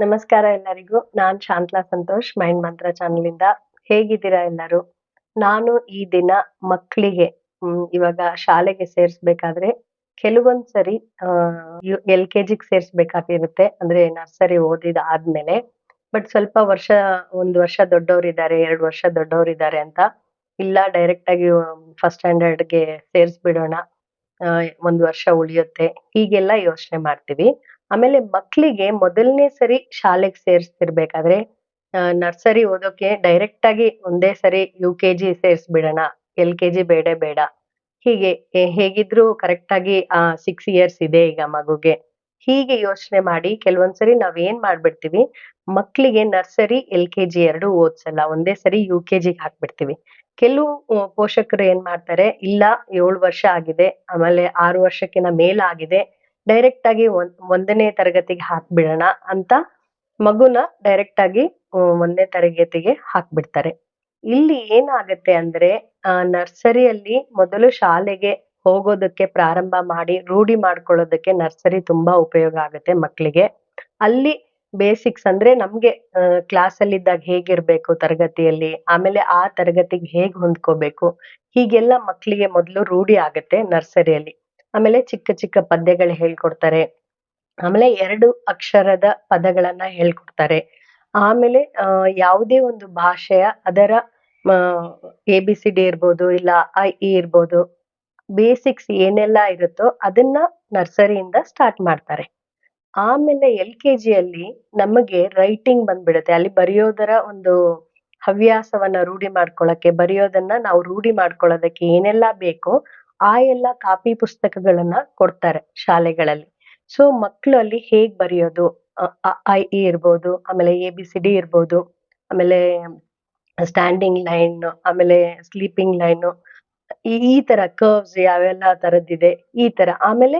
ನಮಸ್ಕಾರ ಎಲ್ಲರಿಗೂ. ನಾನ್ ಶಾಂತಲಾ ಸಂತೋಷ್ ಮೈಂಡ್ ಮಂತ್ರ ಚಾನಲ್ ಇಂದ ಹೇಗಿದ್ದೀರಾ ಎಲ್ಲರೂ? ನಾನು ಈ ದಿನ ಮಕ್ಕಳಿಗೆ ಇವಾಗ ಶಾಲೆಗೆ ಸೇರ್ಸ್ಬೇಕಾದ್ರೆ ಕೆಲವೊಂದ್ ಸರಿ ಎಲ್ ಕೆ ಜಿಗ್ ಸೇರ್ಸ್ಬೇಕಾಗಿರುತ್ತೆ. ಅಂದ್ರೆ ನರ್ಸರಿ ಓದಿದ ಆದ್ಮೇಲೆ ಬಟ್ ಸ್ವಲ್ಪ ವರ್ಷ, ಒಂದ್ ವರ್ಷ ದೊಡ್ಡವರಿದ್ದಾರೆ, ಎರಡು ವರ್ಷ ದೊಡ್ಡವರಿದ್ದಾರೆ ಅಂತ. ಇಲ್ಲ ಡೈರೆಕ್ಟ್ ಆಗಿ ಫಸ್ಟ್ ಸ್ಟ್ಯಾಂಡರ್ಡ್ಗೆ ಸೇರ್ಸ್ಬಿಡೋಣ ಒಂದ್ ವರ್ಷ ಉಳಿಯುತ್ತೆ. ಹೀಗೆಲ್ಲ ಯೋಚನೆ ಮಾಡ್ತೀವಿ. ಆಮೇಲೆ ಮಕ್ಕಳಿಗೆ ಮೊದಲನೇ ಸರಿ ಶಾಲೆಗೆ ಸೇರಿಸ್ತಿರ್ಬೇಕಾದ್ರೆ ನರ್ಸರಿ ಓದೋಕೆ ಡೈರೆಕ್ಟ್ ಆಗಿ ಒಂದೇ ಸರಿ ಯು ಕೆ ಜಿ ಸೇರಿಸ್ಬಿಡೋಣ ಎಲ್ ಕೆ ಜಿ ಬೇಡ ಬೇಡ. ಹೀಗೆ ಹೇಗಿದ್ರು ಕರೆಕ್ಟ್ ಆಗಿ, ಆ ಸಿಕ್ಸ್ ಇಯರ್ಸ್ ಇದೆ ಈಗ ಮಗುಗೆ. ಹೀಗೆ ಯೋಚನೆ ಮಾಡಿ ಕೆಲವೊಂದ್ಸರಿ ನಾವ್ ಏನ್ ಮಾಡ್ಬಿಡ್ತೀವಿ ಮಕ್ಕಳಿಗೆ ನರ್ಸರಿ ಎಲ್ ಕೆ ಜಿ ಎರಡು ಓದ್ಸಲ್ಲ, ಒಂದೇ ಸರಿ ಯು ಕೆ ಜಿಗೆ ಹಾಕ್ಬಿಡ್ತೀವಿ. ಕೆಲವು ಪೋಷಕರು ಏನ್ ಮಾಡ್ತಾರೆ, ಇಲ್ಲ, ಏಳು ವರ್ಷ ಆಗಿದೆ, ಆಮೇಲೆ ಆರು ವರ್ಷಕ್ಕಿಂತ ಮೇಲಾಗಿದೆ ಡೈರೆಕ್ಟ್ ಆಗಿ ಒಂದ್, ಒಂದನೇ ತರಗತಿಗೆ ಹಾಕ್ಬಿಡೋಣ ಅಂತ ಮಗುನ ಡೈರೆಕ್ಟ್ ಆಗಿ ಒಂದನೇ ತರಗತಿಗೆ ಹಾಕ್ಬಿಡ್ತಾರೆ. ಇಲ್ಲಿ ಏನಾಗತ್ತೆ ಅಂದ್ರೆ, ಆ, ನರ್ಸರಿಯಲ್ಲಿ ಮೊದಲು ಶಾಲೆಗೆ ಹೋಗೋದಕ್ಕೆ ಪ್ರಾರಂಭ ಮಾಡಿ, ರೂಢಿ ಮಾಡ್ಕೊಳ್ಳೋದಕ್ಕೆ ನರ್ಸರಿ ತುಂಬಾ ಉಪಯೋಗ ಆಗುತ್ತೆ ಮಕ್ಕಳಿಗೆ ಅಲ್ಲಿ ಬೇಸಿಕ್ಸ್ ಅಂದ್ರೆ ನಮ್ಗೆ ಕ್ಲಾಸ್ ಅಲ್ಲಿ ಇದ್ದಾಗ ಹೇಗಿರ್ಬೇಕು ತರಗತಿಯಲ್ಲಿ, ಆಮೇಲೆ ಆ ತರಗತಿಗೆ ಹೇಗ್ ಹೊಂದ್ಕೋಬೇಕು, ಹೀಗೆಲ್ಲ ಮಕ್ಕಳಿಗೆ ಮೊದಲು ರೂಢಿ ಆಗುತ್ತೆ ನರ್ಸರಿಯಲ್ಲಿ. ಆಮೇಲೆ ಚಿಕ್ಕ ಚಿಕ್ಕ ಪದ್ಯಗಳು ಹೇಳ್ಕೊಡ್ತಾರೆ. ಆಮೇಲೆ ಎರಡು ಅಕ್ಷರದ ಪದಗಳನ್ನ ಹೇಳ್ಕೊಡ್ತಾರೆ. ಆಮೇಲೆ ಯಾವುದೇ ಒಂದು ಭಾಷೆಯ ಅದರ ಎ, ಬಿ ಇರ್ಬೋದು, ಇಲ್ಲ ಐ, ಇ ಇರ್ಬೋದು, ಬೇಸಿಕ್ಸ್ ಏನೆಲ್ಲ ಇರುತ್ತೋ ಅದನ್ನ ನರ್ಸರಿಯಿಂದ ಸ್ಟಾರ್ಟ್ ಮಾಡ್ತಾರೆ. ಆಮೇಲೆ ಎಲ್ ಕೆ ಜಿಯಲ್ಲಿ ನಮಗೆ ರೈಟಿಂಗ್ ಬಂದ್ಬಿಡುತ್ತೆ. ಅಲ್ಲಿ ಬರೆಯೋದರ ಒಂದು ಹವ್ಯಾಸವನ್ನ ರೂಢಿ ಮಾಡ್ಕೊಳಕ್ಕೆ, ಬರೆಯೋದನ್ನ ನಾವು ರೂಢಿ ಮಾಡ್ಕೊಳ್ಳೋದಕ್ಕೆ ಏನೆಲ್ಲ ಬೇಕೋ ಆ ಎಲ್ಲ ಕಾಪಿ ಪುಸ್ತಕಗಳನ್ನ ಕೊಡ್ತಾರೆ ಶಾಲೆಗಳಲ್ಲಿ. ಸೊ ಮಕ್ಕಳು ಅಲ್ಲಿ ಹೇಗ್ ಬರೆಯೋದು? ಐ, ಇ ಇರ್ಬೋದು, ಆಮೇಲೆ ಎ, ಬಿ, ಸಿ, ಡಿ ಇರ್ಬೋದು, ಆಮೇಲೆ ಸ್ಟ್ಯಾಂಡಿಂಗ್ ಲೈನ್ ಆಮೇಲೆ ಸ್ಲೀಪಿಂಗ್ ಲೈನ್ ಈ ಈ ತರ ಕರ್ವ್ಸ್ ಯಾವೆಲ್ಲ ತರದ್ದಿದೆ, ಈ ತರ. ಆಮೇಲೆ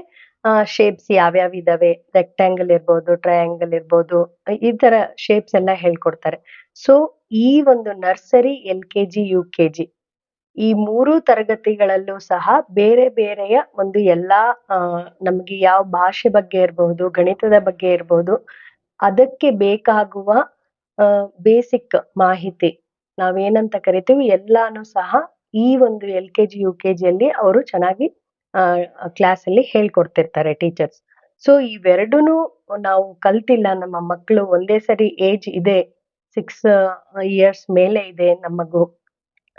ಶೇಪ್ಸ್ ಯಾವ್ಯಾವ ಇದಾವೆ? ರೆಕ್ಟ್ಯಾಂಗಲ್ ಇರ್ಬೋದು ಟ್ರಯಾಂಗಲ್ ಇರ್ಬೋದು, ಈ ತರ ಶೇಪ್ಸ್ ಎಲ್ಲ ಹೇಳ್ಕೊಡ್ತಾರೆ. ಸೊ ಈ ಒಂದು nursery L K G, U K ಈ ಮೂರು ತರಗತಿಗಳಲ್ಲೂ ಸಹ ಬೇರೆ ಬೇರೆಯ ಒಂದು ಎಲ್ಲಾ ಆ, ನಮ್ಗೆ ಯಾವ ಭಾಷೆ ಬಗ್ಗೆ ಇರಬಹುದು ಗಣಿತದ ಬಗ್ಗೆ ಇರಬಹುದು ಅದಕ್ಕೆ ಬೇಕಾಗುವ ಬೇಸಿಕ್ ಮಾಹಿತಿ ನಾವೇನಂತ ಕರಿತೀವಿ ಎಲ್ಲಾನು ಸಹ ಈ ಒಂದು ಎಲ್ ಕೆ ಜಿ ಯು ಜಿಯಲ್ಲಿ ಅವರು ಚೆನ್ನಾಗಿ ಕ್ಲಾಸ್ ಅಲ್ಲಿ ಹೇಳ್ಕೊಡ್ತಿರ್ತಾರೆ ಟೀಚರ್ಸ್. ಸೊ ಇವೆರಡೂನು ನಾವು ಕಲ್ತಿಲ್ಲ ನಮ್ಮ ಮಕ್ಕಳು ಒಂದೇ ಸರಿ ಏಜ್ ಇದೆ ಸಿಕ್ಸ್ ಇಯರ್ಸ್ ಮೇಲೆ ಇದೆ ನಮ್ಮ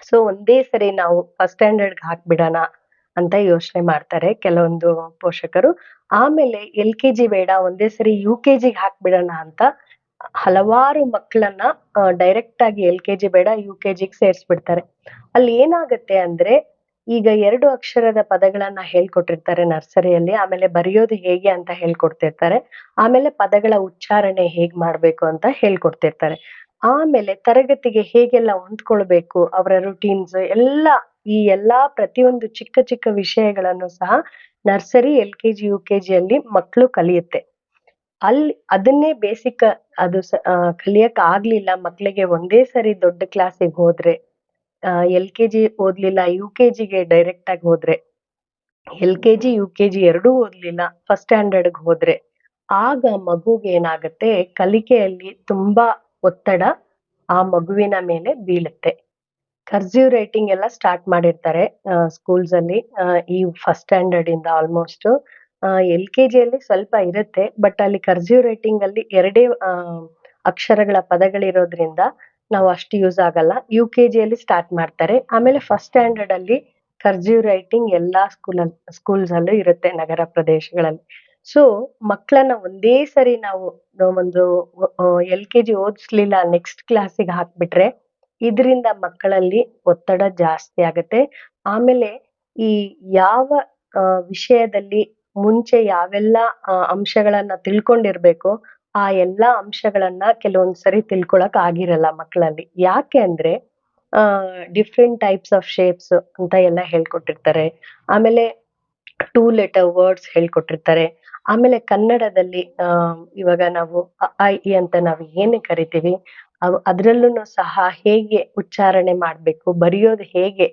ಸೊ ಒಂದೇ ಸರಿ ನಾವು ಫಸ್ಟ್ ಸ್ಟ್ಯಾಂಡರ್ಡ್ ಹಾಕ್ಬಿಡೋಣ ಅಂತ ಯೋಚನೆ ಮಾಡ್ತಾರೆ ಕೆಲವೊಂದು ಪೋಷಕರು. ಆಮೇಲೆ ಎಲ್ ಕೆ ಜಿ ಬೇಡ, ಒಂದೇ ಸರಿ ಯು ಕೆ ಜಿಗೆ ಹಾಕ್ಬಿಡೋಣ ಅಂತ ಹಲವಾರು ಮಕ್ಕಳನ್ನ ಡೈರೆಕ್ಟ್ ಆಗಿ ಎಲ್ ಕೆ ಜಿ ಬೇಡ, ಯು ಕೆ ಜಿಗೆ ಸೇರಿಸ್ಬಿಡ್ತಾರೆ. ಅಲ್ಲಿ ಏನಾಗತ್ತೆ ಅಂದ್ರೆ ಈಗ ಎರಡು ಅಕ್ಷರದ ಪದಗಳನ್ನ ಹೇಳ್ಕೊಟ್ಟಿರ್ತಾರೆ ನರ್ಸರಿಯಲ್ಲಿ, ಆಮೇಲೆ ಬರೆಯೋದು ಹೇಗೆ ಅಂತ ಹೇಳ್ಕೊಡ್ತಿರ್ತಾರೆ, ಆಮೇಲೆ ಪದಗಳ ಉಚ್ಚಾರಣೆ ಹೇಗ್ ಮಾಡ್ಬೇಕು ಅಂತ ಹೇಳ್ಕೊಡ್ತಿರ್ತಾರೆ. ಆಮೇಲೆ ತರಗತಿಗೆ ಹೇಗೆಲ್ಲ ಹೊಂದ್ಕೊಳ್ಬೇಕು, ಅವರ ರುಟೀನ್ಸ್ ಎಲ್ಲ ಈ ಎಲ್ಲಾ ಪ್ರತಿಯೊಂದು ಚಿಕ್ಕ ಚಿಕ್ಕ ವಿಷಯಗಳನ್ನು ಸಹ nursery, L K G, U K ಮಕ್ಕಳು ಕಲಿಯುತ್ತೆ. ಅಲ್ಲಿ ಅದನ್ನೇ ಬೇಸಿಕ್ ಅದು ಕಲಿಯಕ್ ಆಗ್ಲಿಲ್ಲ ಮಕ್ಕಳಿಗೆ ಒಂದೇ ಸರಿ ದೊಡ್ಡ ಕ್ಲಾಸಿಗೆ ಹೋದ್ರೆ ಎಲ್ ಕೆ ಓದ್ಲಿಲ್ಲ, ಯು ಕೆ ಜಿಗೆ ಡೈರೆಕ್ಟ್ ಆಗಿ ಹೋದ್ರೆ, L K G, U K G ಎರಡೂ ಓದ್ಲಿಲ್ಲ ಫಸ್ಟ್ ಸ್ಟ್ಯಾಂಡರ್ಡ್ ಹೋದ್ರೆ, ಆಗ ಮಗುಗೆ ಏನಾಗುತ್ತೆ, ಕಲಿಕೆಯಲ್ಲಿ ತುಂಬಾ ಒತ್ತಡ ಆ ಮಗುವಿನ ಮೇಲೆ ಬೀಳುತ್ತೆ. ಕರ್ಸಿವ್ ರೈಟಿಂಗ್ ಎಲ್ಲ ಸ್ಟಾರ್ಟ್ ಮಾಡಿರ್ತಾರೆ ಸ್ಕೂಲ್ಸ್ ಅಲ್ಲಿ ಈ ಫಸ್ಟ್ ಸ್ಟ್ಯಾಂಡರ್ಡ್ ಇಂದ ಆಲ್ಮೋಸ್ಟ್ ಎಲ್ ಕೆ ಜಿಯಲ್ಲಿ ಸ್ವಲ್ಪ ಇರುತ್ತೆ ಬಟ್ ಅಲ್ಲಿ ಕರ್ಸಿವ್ ರೈಟಿಂಗ್ ಅಲ್ಲಿ ಎರಡೇ ಅಕ್ಷರಗಳ ಪದಗಳಿರೋದ್ರಿಂದ ನಾವು ಅಷ್ಟು ಯೂಸ್ ಆಗಲ್ಲ. ಯು ಕೆ ಜಿಯಲ್ಲಿ ಸ್ಟಾರ್ಟ್ ಮಾಡ್ತಾರೆ, ಆಮೇಲೆ ಫಸ್ಟ್ ಸ್ಟ್ಯಾಂಡರ್ಡ್ ಅಲ್ಲಿ ಕರ್ಸಿವ್ ರೈಟಿಂಗ್ ಎಲ್ಲಾ ಸ್ಕೂಲ್ ಸ್ಕೂಲ್ಸ್ ಅಲ್ಲೂ ಇರುತ್ತೆ ನಗರ ಪ್ರದೇಶಗಳಲ್ಲಿ. ಸೊ ಮಕ್ಕಳನ್ನ ಒಂದೇ ಸರಿ ನಾವು ಒಂದು ಎಲ್ ಕೆ ಜಿ ಓದಿಸ್ಲಿಲ್ಲ ನೆಕ್ಸ್ಟ್ ಕ್ಲಾಸಿಗೆ ಹಾಕ್ಬಿಟ್ರೆ, ಇದರಿಂದ ಮಕ್ಕಳಲ್ಲಿ ಒತ್ತಡ ಜಾಸ್ತಿ ಆಗುತ್ತೆ. ಆಮೇಲೆ ಈ ಯಾವ ವಿಷಯದಲ್ಲಿ ಮುಂಚೆ ಯಾವೆಲ್ಲ ಅಂಶಗಳನ್ನ ತಿಳ್ಕೊಂಡಿರ್ಬೇಕು, ಆ ಎಲ್ಲಾ ಅಂಶಗಳನ್ನ ಕೆಲವೊಂದ್ ಸರಿ ತಿಳ್ಕೊಳಕ್ ಆಗಿರಲ್ಲ ಮಕ್ಕಳಲ್ಲಿ ಯಾಕೆ ಅಂದ್ರೆ, ಆ ಡಿಫ್ರೆಂಟ್ ಟೈಪ್ಸ್ ಆಫ್ ಶೇಪ್ಸ್ ಅಂತ ಎಲ್ಲ ಹೇಳ್ಕೊಟ್ಟಿರ್ತಾರೆ. ಆಮೇಲೆ ಟೂ ಲೆಟರ್ ವರ್ಡ್ಸ್ ಹೇಳ್ಕೊಟ್ಟಿರ್ತಾರೆ. ಆಮೇಲೆ ಕನ್ನಡದಲ್ಲಿ ಇವಾಗ ನಾವು ಅ, ಇ ಅಂತ ನಾವು ಏನು ಕರಿತೀವಿ ಅವ್ ಅದ್ರಲ್ಲೂ ಸಹ ಹೇಗೆ ಉಚ್ಚಾರಣೆ ಮಾಡ್ಬೇಕು ಬರೆಯೋದು ಹೇಗೆ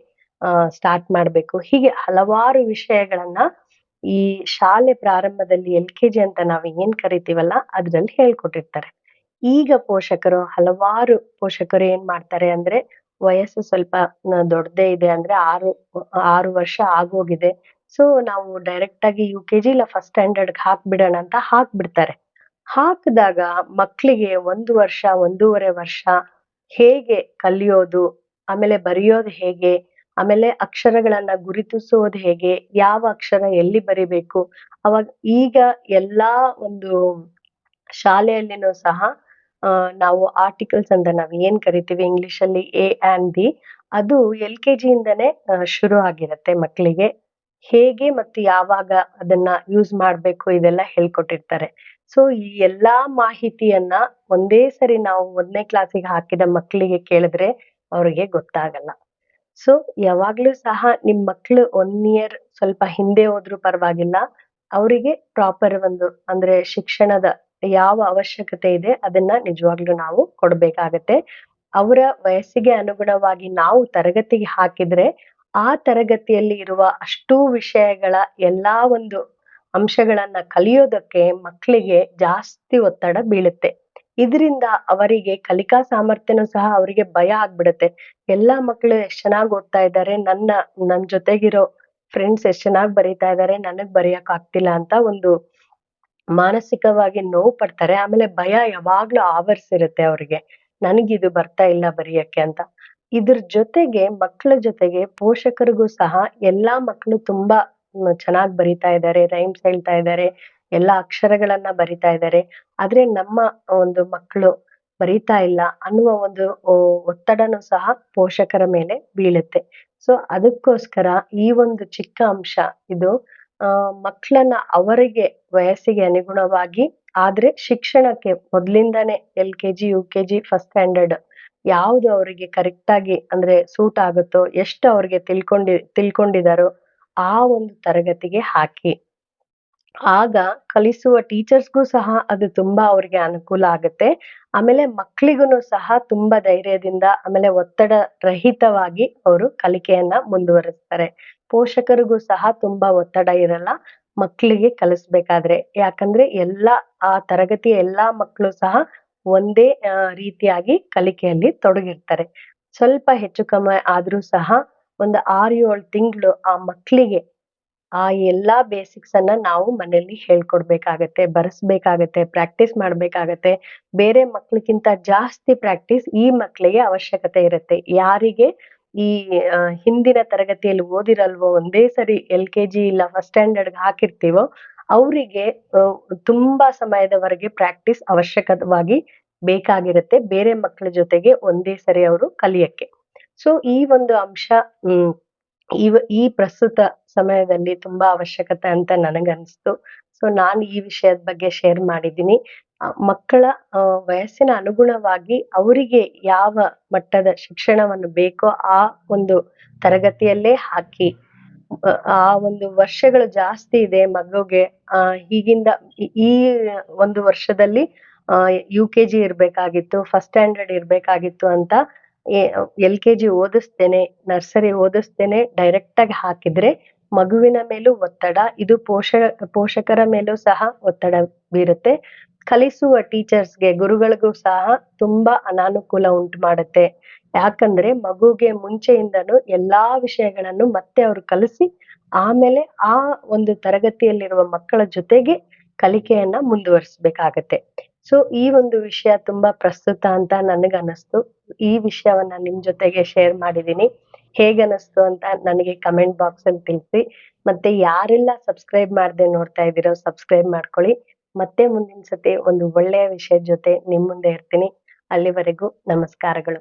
ಸ್ಟಾರ್ಟ್ ಮಾಡ್ಬೇಕು ಹೀಗೆ ಹಲವಾರು ವಿಷಯಗಳನ್ನ ಈ ಶಾಲೆ ಪ್ರಾರಂಭದಲ್ಲಿ ಎಲ್ ಕೆ ಜಿ ಅಂತ ನಾವು ಏನ್ ಕರಿತೀವಲ್ಲ ಅದ್ರಲ್ಲಿ ಹೇಳ್ಕೊಟ್ಟಿರ್ತಾರೆ. ಈಗ ಪೋಷಕರು ಹಲವಾರು ಪೋಷಕರು ಏನ್ ಮಾಡ್ತಾರೆ ಅಂದ್ರೆ ವಯಸ್ಸು ಸ್ವಲ್ಪ ದೊಡ್ಡದೇ ಇದೆ ಅಂದ್ರೆ ಆರು ಆರು ವರ್ಷ ಆಗೋಗಿದೆ ಸೊ ನಾವು ಡೈರೆಕ್ಟ್ ಆಗಿ ಯು ಕೆ ಜಿ ಇಲ್ಲ ಫಸ್ಟ್ ಸ್ಟ್ಯಾಂಡರ್ಡ್ ಹಾಕ್ಬಿಡೋಣ ಅಂತ ಹಾಕ್ಬಿಡ್ತಾರೆ. ಹಾಕಿದಾಗ ಮಕ್ಕಳಿಗೆ ಒಂದು ವರ್ಷ, ಒಂದೂವರೆ ವರ್ಷ ಹೇಗೆ ಕಲಿಯೋದು, ಆಮೇಲೆ ಬರೆಯೋದು ಹೇಗೆ, ಆಮೇಲೆ ಅಕ್ಷರಗಳನ್ನ ಗುರುತಿಸೋದು ಹೇಗೆ, ಯಾವ ಅಕ್ಷರ ಎಲ್ಲಿ ಬರಿಬೇಕು, ಅವಾಗ ಈಗ ಎಲ್ಲಾ ಒಂದು ಶಾಲೆಯಲ್ಲಿನೂ ಸಹ ನಾವು ಆರ್ಟಿಕಲ್ಸ್ ಅಂತ ನಾವು ಏನ್ ಕರಿತೀವಿ ಇಂಗ್ಲಿಷ್ ಅಲ್ಲಿ ಎ ಆಂಡ್ ಬಿ ಅದು ಎಲ್ ಕೆ ಜಿಯಿಂದನೇ ಶುರು ಆಗಿರುತ್ತೆ ಮಕ್ಕಳಿಗೆ ಹೇಗೆ ಮತ್ತು ಯಾವಾಗ ಅದನ್ನ ಯೂಸ್ ಮಾಡ್ಬೇಕು ಇದೆಲ್ಲ ಹೇಳ್ಕೊಟ್ಟಿರ್ತಾರೆ. ಸೊ ಈ ಎಲ್ಲಾ ಮಾಹಿತಿಯನ್ನ ಒಂದೇ ಸರಿ ನಾವು ಒಂದನೇ ಕ್ಲಾಸಿಗೆ ಹಾಕಿದ ಮಕ್ಕಳಿಗೆ ಕೇಳಿದ್ರೆ ಅವ್ರಿಗೆ ಗೊತ್ತಾಗಲ್ಲ. ಸೊ ಯಾವಾಗ್ಲೂ ಸಹ ನಿಮ್ ಮಕ್ಳು ಒನ್ ಇಯರ್ ಸ್ವಲ್ಪ ಹಿಂದೆ ಹೋದ್ರು ಪರವಾಗಿಲ್ಲ, ಅವರಿಗೆ ಪ್ರಾಪರ್ ಒಂದು ಅಂದ್ರೆ ಶಿಕ್ಷಣದ ಯಾವ ಅವಶ್ಯಕತೆ ಇದೆ ಅದನ್ನ ನಿಜವಾಗ್ಲೂ ನಾವು ಕೊಡ್ಬೇಕಾಗತ್ತೆ. ಅವರ ವಯಸ್ಸಿಗೆ ಅನುಗುಣವಾಗಿ ನಾವು ತರಗತಿಗೆ ಹಾಕಿದ್ರೆ ಆ ತರಗತಿಯಲ್ಲಿ ಇರುವ ಅಷ್ಟೂ ವಿಷಯಗಳ ಎಲ್ಲ ಒಂದು ಅಂಶಗಳನ್ನ ಕಲಿಯೋದಕ್ಕೆ ಮಕ್ಕಳಿಗೆ ಜಾಸ್ತಿ ಒತ್ತಡ ಬೀಳುತ್ತೆ. ಇದರಿಂದ ಅವರಿಗೆ ಕಲಿಕಾ ಸಾಮರ್ಥ್ಯನೂ ಸಹ ಅವರಿಗೆ ಭಯ ಆಗ್ಬಿಡುತ್ತೆ. ಎಲ್ಲಾ ಮಕ್ಕಳು ಎಷ್ಟ್ ಚೆನ್ನಾಗ್ ಓದ್ತಾ ಇದ್ದಾರೆ, ನನ್ನ, ನನ್ ಜೊತೆಗಿರೋ ಫ್ರೆಂಡ್ಸ್ ಎಷ್ಟ್ ಚೆನ್ನಾಗಿ ಬರೀತಾ ಇದ್ದಾರೆ, ನನಗ್ ಬರೆಯಕ್ ಆಗ್ತಿಲ್ಲ ಅಂತ ಒಂದು ಮಾನಸಿಕವಾಗಿ ನೋವು ಪಡ್ತಾರೆ. ಆಮೇಲೆ ಭಯ ಯಾವಾಗ್ಲೂ ಆವರಿಸಿರುತ್ತೆ ಅವ್ರಿಗೆ. ನನಗಿದು ಬರ್ತಾ ಇಲ್ಲ ಬರೆಯಕ್ಕೆ ಅಂತ. ಇದ್ರ ಜೊತೆಗೆ ಮಕ್ಕಳ ಜೊತೆಗೆ ಪೋಷಕರಿಗೂ ಸಹ ಎಲ್ಲಾ ಮಕ್ಕಳು ತುಂಬಾ ಚೆನ್ನಾಗಿ ಬರಿತಾ ಇದ್ದಾರೆ ರೈಮ್ಸ್ ಹೇಳ್ತಾ ಇದ್ದಾರೆ ಎಲ್ಲಾ ಅಕ್ಷರಗಳನ್ನ ಬರಿತಾ ಇದ್ದಾರೆ ಆದ್ರೆ ನಮ್ಮ ಒಂದು ಮಕ್ಕಳು ಬರಿತಾ ಇಲ್ಲ ಅನ್ನುವ ಒಂದು ಒತ್ತಡನೂ ಸಹ ಪೋಷಕರ ಮೇಲೆ ಬೀಳುತ್ತೆ. ಸೊ, ಅದಕ್ಕೋಸ್ಕರ ಈ ಒಂದು ಚಿಕ್ಕ ಅಂಶ ಇದು, ಆ ಮಕ್ಕಳನ್ನ ಅವರಿಗೆ ವಯಸ್ಸಿಗೆ ಅನುಗುಣವಾಗಿ ಆದ್ರೆ ಶಿಕ್ಷಣಕ್ಕೆ ಮೊದ್ಲಿಂದಾನೆ L K G, U K G first standard ಯಾವ್ದು ಅವರಿಗೆ ಕರೆಕ್ಟ್ ಆಗಿ ಅಂದ್ರೆ ಸೂಟ್ ಆಗುತ್ತೋ, ಎಷ್ಟು ಅವರಿಗೆ ತಿಳ್ಕೊಂಡಿ, ತಿಳ್ಕೊಂಡಿದಾರೋ ಆ ಒಂದು ತರಗತಿಗೆ ಹಾಕಿ. ಆಗ ಕಲಿಸುವ ಟೀಚರ್ಸ್ಗೂ ಸಹ ಅದು ತುಂಬಾ ಅವ್ರಿಗೆ ಅನುಕೂಲ ಆಗುತ್ತೆ. ಆಮೇಲೆ ಮಕ್ಳಿಗೂನು ಸಹ ತುಂಬಾ ಧೈರ್ಯದಿಂದ, ಆಮೇಲೆ ಒತ್ತಡ ರಹಿತವಾಗಿ ಅವರು ಕಲಿಕೆಯನ್ನ ಮುಂದುವರಿಸ್ತಾರೆ. ಪೋಷಕರಿಗೂ ಸಹ ತುಂಬಾ ಒತ್ತಡ ಇರಲ್ಲ ಮಕ್ಕಳಿಗೆ ಕಲಿಸ್ಬೇಕಾದ್ರೆ. ಯಾಕಂದ್ರೆ ಎಲ್ಲಾ, ಆ ತರಗತಿಯ ಎಲ್ಲಾ ಮಕ್ಕಳು ಸಹ ಒಂದೇ ರೀತಿಯಾಗಿ ಕಲಿಕೆಯಲ್ಲಿ ತೊಡಗಿರ್ತಾರೆ. ಸ್ವಲ್ಪ ಹೆಚ್ಚು ಕಮ್ಮಿ ಆದ್ರೂ ಸಹ ಒಂದು ಆರು ಏಳು ತಿಂಗಳು ಆ ಮಕ್ಕಳಿಗೆ ಆ ಎಲ್ಲಾ ಬೇಸಿಕ್ಸ್ ಅನ್ನ ನಾವು ಮನೆಯಲ್ಲಿ ಹೇಳ್ಕೊಡ್ಬೇಕಾಗತ್ತೆ, ಬರೆಸ್ಬೇಕಾಗತ್ತೆ ಪ್ರಾಕ್ಟೀಸ್ ಮಾಡ್ಬೇಕಾಗತ್ತೆ. ಬೇರೆ ಮಕ್ಳಿಗಿಂತ ಜಾಸ್ತಿ ಪ್ರಾಕ್ಟೀಸ್ ಈ ಮಕ್ಕಳಿಗೆ ಅವಶ್ಯಕತೆ ಇರುತ್ತೆ. ಯಾರಿಗೆ ಈ ಹಿಂದಿನ ತರಗತಿಯಲ್ಲಿ ಓದಿರಲ್ವೋ ಒಂದೇ ಸರಿ ಎಲ್ ಕೆ ಜಿ ಇಲ್ಲ ಫಸ್ಟ್ ಸ್ಟ್ಯಾಂಡರ್ಡ್ ಹಾಕಿರ್ತೀವೋ ಅವರಿಗೆ ತುಂಬಾ ಸಮಯದವರೆಗೆ ಪ್ರಾಕ್ಟೀಸ್ ಅವಶ್ಯಕವಾಗಿ ಬೇಕಾಗಿರುತ್ತೆ. ಬೇರೆ ಮಕ್ಕಳ ಜೊತೆಗೆ ಒಂದೇ ಸರಿ ಅವರು ಕಲಿಯಕ್ಕೆ. ಸೊ ಈ ಒಂದು ಅಂಶ, ಹ್ಮ್ ಈ ಪ್ರಸ್ತುತ ಸಮಯದಲ್ಲಿ ತುಂಬಾ ಅವಶ್ಯಕತೆ ಅಂತ ನನಗನ್ಸ್ತು. ಸೊ ನಾನು ಈ ವಿಷಯದ ಬಗ್ಗೆ ಶೇರ್ ಮಾಡಿದ್ದೀನಿ. ಮಕ್ಕಳ ವಯಸ್ಸಿನ ಅನುಗುಣವಾಗಿ ಅವರಿಗೆ ಯಾವ ಮಟ್ಟದ ಶಿಕ್ಷಣವನ್ನು ಬೇಕೋ ಆ ಒಂದು ತರಗತಿಯಲ್ಲೇ ಹಾಕಿ ಆ, ಒಂದು ವರ್ಷಗಳು ಜಾಸ್ತಿ ಇದೆ ಮಗುಗೆ. ಆ ಹೀಗಿಂದ ಈ- ಒಂದು ವರ್ಷದಲ್ಲಿ ಯು ಕೆ ಇರ್ಬೇಕಾಗಿತ್ತು ಫಸ್ಟ್ ಸ್ಟ್ಯಾಂಡರ್ಡ್ ಇರ್ಬೇಕಾಗಿತ್ತು ಅಂತ ಎಲ್ ಕೆ ಓದಿಸ್ತೇನೆ ನರ್ಸರಿ ಓದಿಸ್ತೇನೆ ಡೈರೆಕ್ಟ್ ಆಗಿ ಹಾಕಿದ್ರೆ ಮಗುವಿನ ಮೇಲೂ ಒತ್ತಡ ಇದು ಪೋಷ ಪೋಷಕರ ಮೇಲೂ ಸಹ ಒತ್ತಡ ಬೀರುತ್ತೆ. ಕಲಿಸುವ ಟೀಚರ್ಸ್ಗೆ ಗುರುಗಳಿಗೂ ಸಹ ತುಂಬಾ ಅನಾನುಕೂಲ ಉಂಟು ಮಾಡುತ್ತೆ. ಯಾಕಂದ್ರೆ ಮಗುಗೆ ಮುಂಚೆಯಿಂದನೂ ಎಲ್ಲಾ ವಿಷಯಗಳನ್ನು ಮತ್ತೆ ಅವ್ರು ಕಲಿಸಿ ಆಮೇಲೆ ಆ ಒಂದು ತರಗತಿಯಲ್ಲಿರುವ ಮಕ್ಕಳ ಜೊತೆಗೆ ಕಲಿಕೆಯನ್ನ ಮುಂದುವರಿಸ್ಬೇಕಾಗತ್ತೆ. ಸೊ ಈ ಒಂದು ವಿಷಯ ತುಂಬಾ ಪ್ರಸ್ತುತ ಅಂತ ನನಗ್ ಅನಿಸ್ತು ಈ ವಿಷಯವನ್ನ ನಿಮ್ ಜೊತೆಗೆ ಶೇರ್ ಮಾಡಿದೀನಿ. ಹೇಗನ್ನಿಸ್ತು ಅಂತ ನನಗೆ ಕಮೆಂಟ್ ಬಾಕ್ಸ್ ಅಲ್ಲಿ ತಿಳಿಸಿ. ಮತ್ತೆ ಯಾರೆಲ್ಲ ಸಬ್ಸ್ಕ್ರೈಬ್ ಮಾಡದೆ ನೋಡ್ತಾ ಇದ್ದೀರೋ ಸಬ್ಸ್ಕ್ರೈಬ್ ಮಾಡ್ಕೊಳ್ಳಿ. ಮತ್ತೆ ಮುಂದಿನ ಸತಿ ಒಂದು ಒಳ್ಳೆಯ ವಿಷಯದ ಜೊತೆ ನಿಮ್ ಮುಂದೆ ಇರ್ತೀನಿ. ಅಲ್ಲಿವರೆಗೂ ನಮಸ್ಕಾರಗಳು.